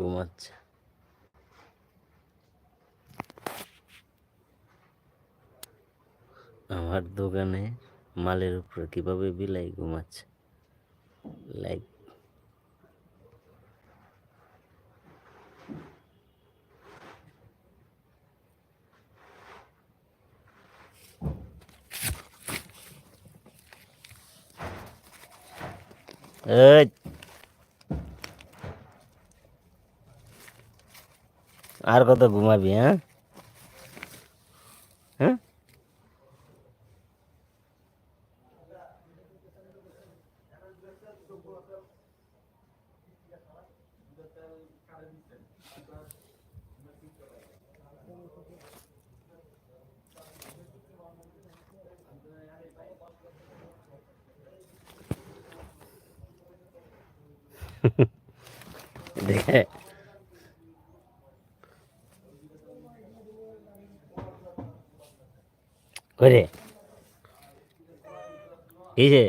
गुमाच আমার দোকানে মালের উপর কিভাবে ভিলাই গুমাচ লাইক এই अर्क तो घुमा भी हाँ, हाँ? देखे করে এই যে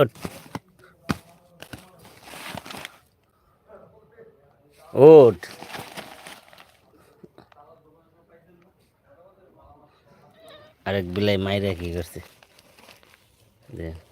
और ওট আরেক বিলাই মাইরা কি করছে দেখ